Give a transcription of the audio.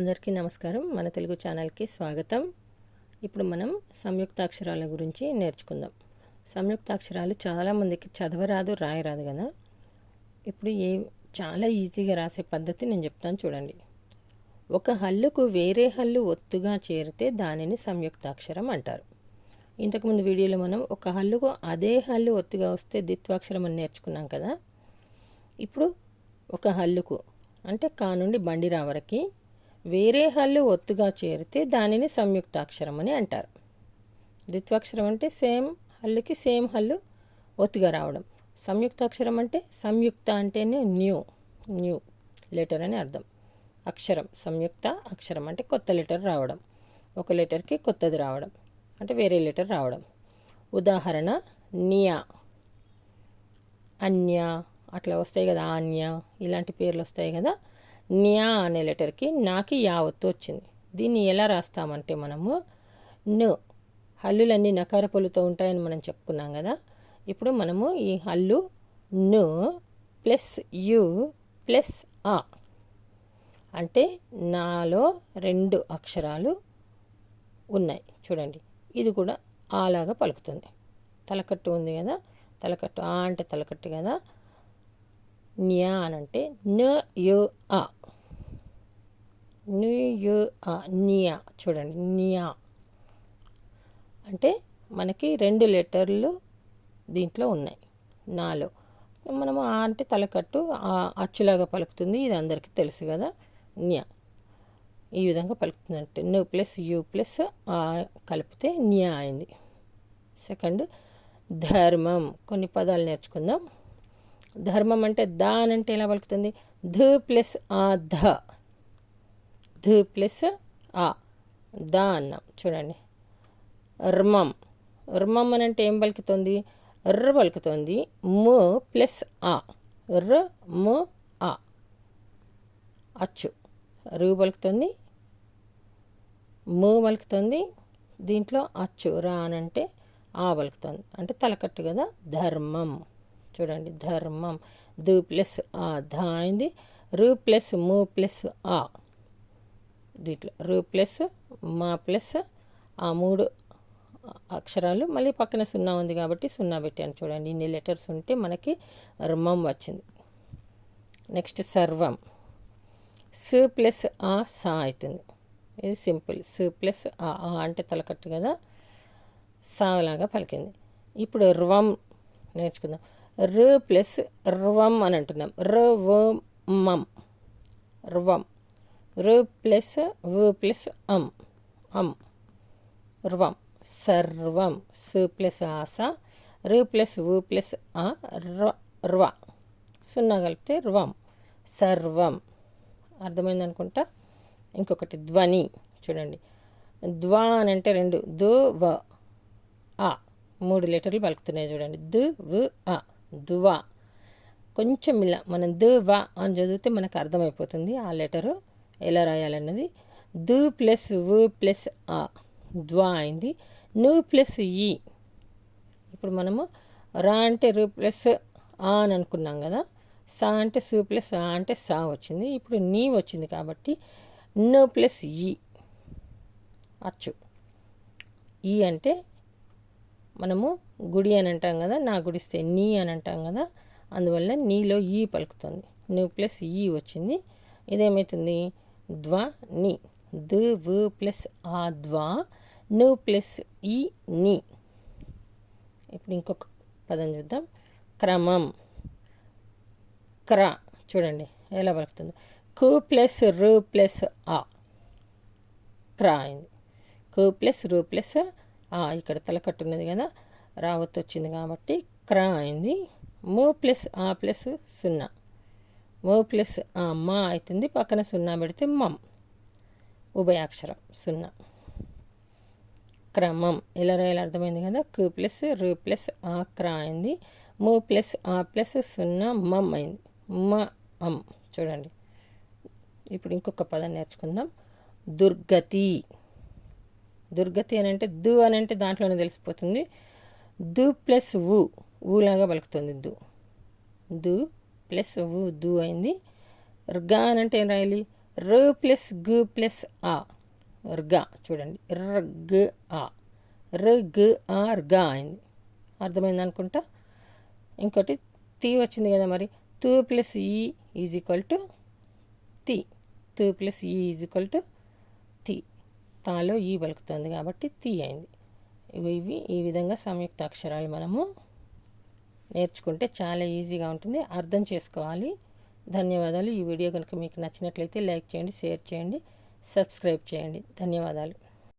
అందరికీ నమస్కారం. మన తెలుగు ఛానల్కి స్వాగతం. ఇప్పుడు మనం సంయుక్తాక్షరాల గురించి నేర్చుకుందాం. సంయుక్తాక్షరాలు చాలామందికి చదవరాదు రాయరాదు కదా. ఇప్పుడు ఏ చాలా ఈజీగా రాసే పద్ధతి నేను చెప్తాను చూడండి. ఒక హల్లుకు వేరే హల్లు ఒత్తుగా చేరితే దానిని సంయుక్తాక్షరం అంటారు. ఇంతకుముందు వీడియోలో మనం ఒక హల్లుకు అదే హల్లు ఒత్తుగా వస్తే ద్విత్వాక్షరం అని నేర్చుకున్నాం కదా. ఇప్పుడు ఒక హల్లుకు అంటే కా నుండి బండి రావరకి వేరే హల్లు ఒత్తుగా చేరితే దానిని సంయుక్తాక్షరం అని అంటారు. ద్విత్వాక్షరం అంటే సేమ్ హల్లుకి సేమ్ హల్లు ఒత్తుగా రావడం. సంయుక్తాక్షరం అంటే సంయుక్త అంటేనే న్యూ న్యూ లెటర్ అని అర్థం. అక్షరం సంయుక్త అక్షరం అంటే కొత్త లెటర్ రావడం. ఒక లెటర్కి కొత్తది రావడం. అంటే వేరే లెటర్ రావడం. ఉదాహరణ నియా అన్య అట్లా వస్తాయి కదా ఆన్య ఇలాంటి పేర్లు వస్తాయి కదా న్యా అనే లెటర్కి నాకి యావత్తు వచ్చింది. దీన్ని ఎలా రాస్తామంటే మనము ను హల్లులన్నీ నకార పొలుతో ఉంటాయని మనం చెప్పుకున్నాం కదా. ఇప్పుడు మనము ఈ హల్లు ను ప్లస్ యు ప్లస్ ఆ అంటే నాలో రెండు అక్షరాలు ఉన్నాయి. చూడండి. ఇది కూడా ఆలాగా పలుకుతుంది. తలకట్టు ఉంది కదా. తలకట్టు ఆ అంటే తలకట్టు కదా. న్యా అని అంటే న యు ఆ ను యు ఆ నియా. చూడండి నియా. అంటే మనకి రెండు లెటర్లు దీంట్లో ఉన్నాయి. నాలో. మనము ఆ అంటే తలకట్టు అచ్చులాగా పలుకుతుంది. ఇది అందరికీ తెలుసు కదా. న్యా. ఈ విధంగా పలుకుతుందంటే ను ప్లస్ యు ప్లస్ ఆ కలిపితే న్యా అయింది. సెకండ్ ధర్మం. కొన్ని పదాలు నేర్చుకుందాం. ధర్మం అంటే ద అని అంటే ఎలా పలుకుతుంది? ధ ప్లస్ ఆ ధ. ధ ప్లస్ ఆ. దా అన్నాం. చూడండి. ర్మం. ర్మం అని అంటే ఏం పలుకుతుంది? ర్ర పలుకుతుంది. మ ప్లస్ ఆ. ర్ర మ ఆ. అచ్చు. రు పలుకుతుంది. ము పలుకుతుంది. దీంట్లో అచ్చు రా అనంటే ఆ పలుకుతుంది. అంటే తలకట్టు కదా? ధర్మం. చూడండి ధర్మం. దు ప్లస్ ఆ ధ అయింది. రు ప్లస్ ము ప్లస్ ఆ. దీంట్లో రు ప్లస్ మా ప్లస్ ఆ మూడు అక్షరాలు. మళ్ళీ పక్కన సున్నా ఉంది కాబట్టి సున్నా పెట్టాను చూడండి. ఇన్ని లెటర్స్ ఉంటే మనకి రుమం వచ్చింది. నెక్స్ట్ సర్వం. సు ప్లస్ ఆ సా అవుతుంది. ఇది సింపుల్. సు ప్లస్ ఆ ఆ అంటే తలకట్టు కదా? సాలాగా పలికింది. ఇప్పుడు రువం నేర్చుకుందాం. ర్ ప్లస్ రువం అని అంటున్నాం. ర వ మం రువం. ర్ ప్లస్ వ ప్లస్ అం అం ర్వం. సర్వం. స్ ప్లస్ ఆస. ర్ ప్లస్ వు ప్లస్ ఆ రువ. సున్నా కలిపితే రువం. సర్వం. అర్థమైంది అనుకుంటా? ఇంకొకటి ధ్వని. చూడండి. ధ్వా అని అంటే రెండు. దు వ ఆ మూడు లెటర్లు పలుకుతున్నాయి చూడండి. దు వ ఆ దువా. కొంచెం ఇలా మనం ద వా అని చదివితే మనకు అర్థమైపోతుంది. ఆ లెటరు ఎలా రాయాలన్నది? దు ప్లస్ వు ప్లస్ ఆ ద్వా అయింది. ను ప్లస్ ఈ. ఇప్పుడు మనము రా అంటే రు ప్లస్ ఆ అని అనుకున్నాం కదా. సా అంటే సు ప్లస్ ఆ అంటే సా వచ్చింది. ఇప్పుడు నీ వచ్చింది కాబట్టి ను ప్లస్ ఈ. అచ్చు. ఈ అంటే మనము గుడి అని అంటాం కదా నా గుడిస్తే నీ అని అంటాం కదా అందువల్ల నీలో ఈ పలుకుతుంది. నువ్వు ప్లస్ ఈ వచ్చింది. ఇదేమవుతుంది ద్వ ని. ద వ ప్లస్ ఆ ద్వా ను ప్లస్ ఈ నీ. ఇప్పుడు ఇంకొక పదం చూద్దాం. క్రమం. క్ర చూడండి ఎలా పలుకుతుంది. కు ప్లస్ రు ప్లస్ ఆ క్ర అయింది. కు ప్లస్ రు ప్లస్ ఇక్కడ తలకట్టు ఉన్నది కదా రావత్ వచ్చింది కాబట్టి క్రా అయింది. మో ప్లస్ ఆ ప్లస్ సున్నా. మో ప్లస్ ఆ మా అవుతుంది పక్కన సున్నా పెడితే మమ్. ఉభయాక్షరం సున్నా. క్రమం. ఇలా రాయాలి అర్థమైంది కదా? కు ప్లస్ రు ప్లస్ ఆ క్రా అయింది. మూ ప్లస్ ఆ ప్లస్ సున్నా మమ్ అయింది. మ అమ్. చూడండి. ఇప్పుడు ఇంకొక పదం నేర్చుకుందాం. దుర్గతి. దుర్గతి అని అంటే దు అని అంటే దాంట్లోనే తెలిసిపోతుంది. దు ప్లస్ వు ఊలాగా పలుకుతుంది దు. దు ప్లస్ వు దు అయింది. గా అని అంటే ఏం రాయాలి? రు ప్లస్ గు ప్లస్ ఆ. ర్గా చూడండి. రగ్ ఆ. ర్గ్ ఆ ర్గా అయింది. అర్థమైంది అనుకుంటా? ఇంకోటి తీ వచ్చింది కదా మరి. తూ ప్లస్ ఈ ఈజ్ ఈక్వల్ టు తీ. తూ ప్లస్ ఈ ఈజ్ ఈక్వల్ టు తీ. తాలో ఈ పలుకుతుంది కాబట్టి తీ అయింది. ఇవి ఇవి ఈ విధంగా సంయుక్త అక్షరాలు మనము నేర్చుకుంటే చాలా ఈజీగా ఉంటుంది. అర్థం చేసుకోవాలి. ధన్యవాదాలు. ఈ వీడియో కనుక మీకు నచ్చినట్లయితే లైక్ చేయండి షేర్ చేయండి సబ్స్క్రైబ్ చేయండి. ధన్యవాదాలు.